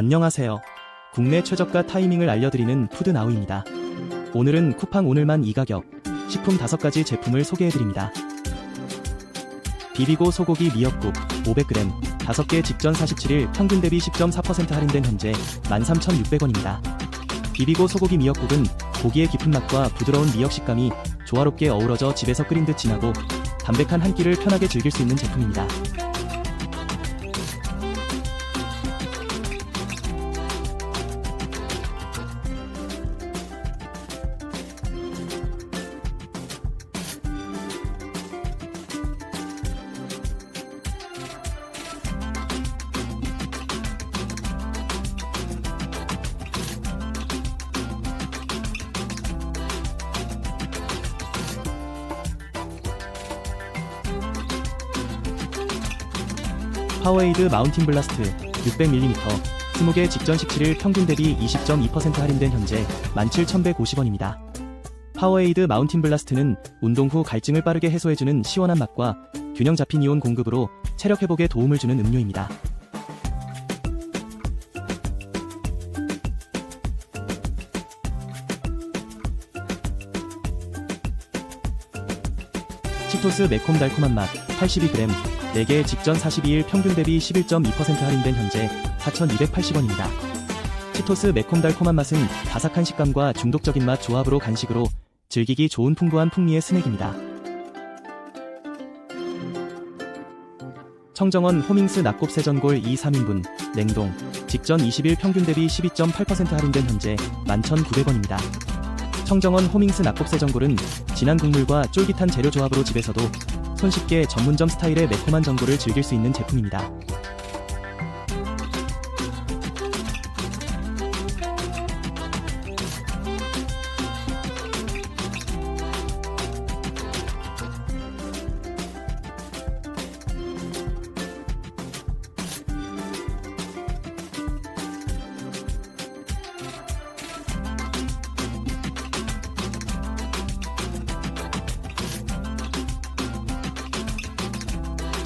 안녕하세요. 국내 최저가 타이밍을 알려드리는 푸드나우입니다. 오늘은 쿠팡 오늘만 이 가격, 식품 5가지 제품을 소개해드립니다. 비비고 소고기 미역국 500g, 5개 직전 47일 평균 대비 10.4% 할인된 현재 13,600원입니다. 비비고 소고기 미역국은 고기의 깊은 맛과 부드러운 미역 식감이 조화롭게 어우러져 집에서 끓인 듯 진하고 담백한 한 끼를 편하게 즐길 수 있는 제품입니다. 파워에이드 마운틴 블라스트 600mm 20개 직전 17일 평균 대비 20.2% 할인된 현재 17,150원입니다. 파워에이드 마운틴 블라스트는 운동 후 갈증을 빠르게 해소해주는 시원한 맛과 균형 잡힌 이온 공급으로 체력 회복에 도움을 주는 음료입니다. 치토스 매콤달콤한 맛 82g 4개 직전 42일 평균 대비 11.2% 할인된 현재 4,280원입니다. 치토스 매콤달콤한 맛은 바삭한 식감과 중독적인 맛 조합으로 간식으로 즐기기 좋은 풍부한 풍미의 스낵입니다. 청정원 호밍스 낙곱새 전골 2, 3인분 냉동 직전 20일 평균 대비 12.8% 할인된 현재 11,900원입니다. 청정원 호밍스 낙곱새 전골은 진한 국물과 쫄깃한 재료 조합으로 집에서도 손쉽게 전문점 스타일의 매콤한 전골을 즐길 수 있는 제품입니다.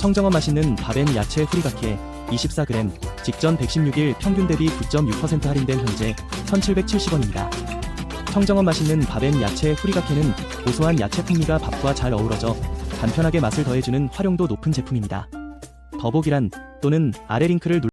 청정원 맛있는 밥엔 야채 후리가케 24g 직전 116일 평균 대비 9.6% 할인된 현재 1770원입니다. 청정원 맛있는 밥엔 야채 후리가케는 고소한 야채 풍미가 밥과 잘 어우러져 간편하게 맛을 더해주는 활용도 높은 제품입니다. 더보기란 또는 아래 링크를 눌